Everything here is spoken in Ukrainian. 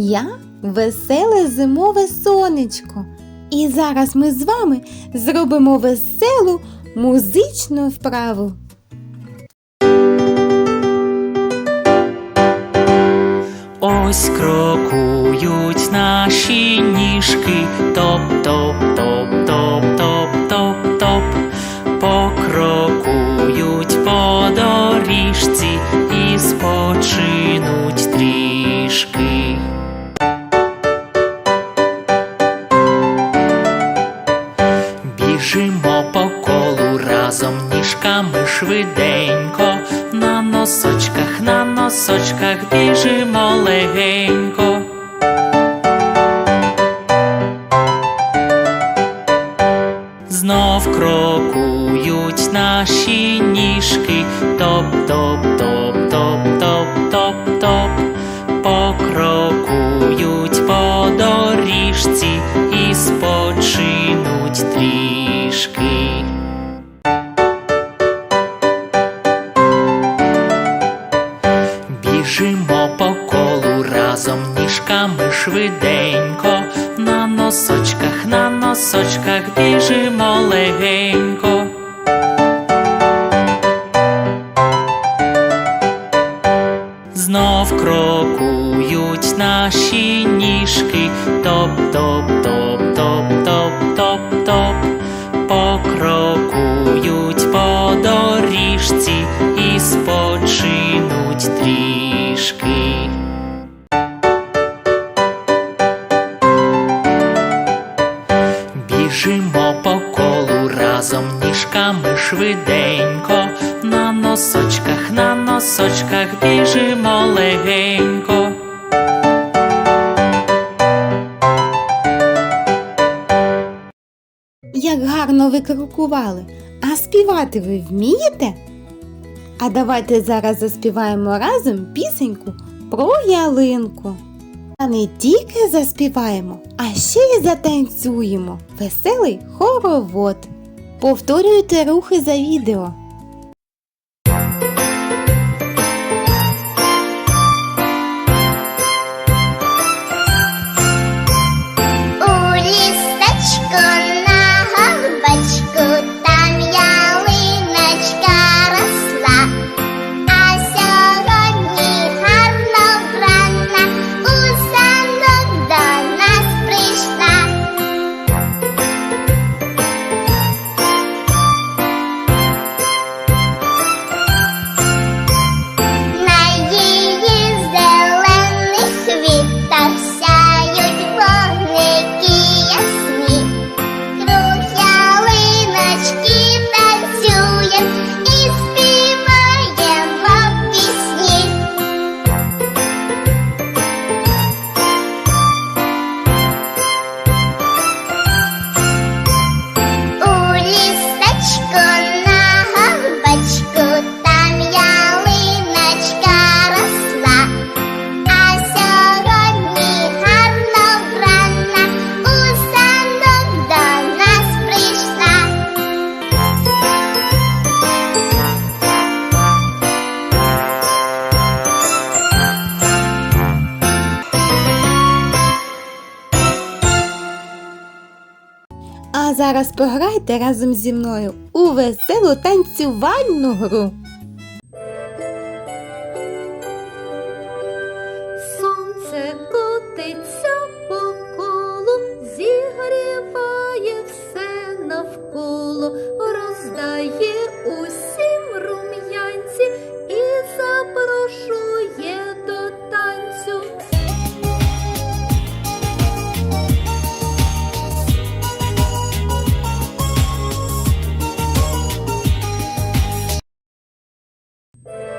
Я веселе зимове сонечко. І зараз ми з вами зробимо веселу музичну вправу. Ось крокують наші ніжки, топ-топ-топ-топ-топ-топ-топ, покрокують по доріжці і спочинуть трішки. Біжимо по колу разом ніжками швиденько, на носочках, на носочках біжимо легенько. Трішки. Біжимо по колу разом ніжками швиденько, на носочках, на носочках біжимо легенько. Знов крокують наші ніжки, топ-топ-топ-топ-топ-топ-топ, спочинуть трішки. Біжимо по колу разом ніжками швиденько, на носочках, на носочках біжимо легенько. Як гарно ви крокували! А співати ви вмієте? А давайте зараз заспіваємо разом пісеньку про ялинку. А не тільки заспіваємо, а ще й затанцюємо. Веселий хоровод. Повторюйте рухи за відео. А зараз пограйте разом зі мною у веселу танцювальну гру. Bye.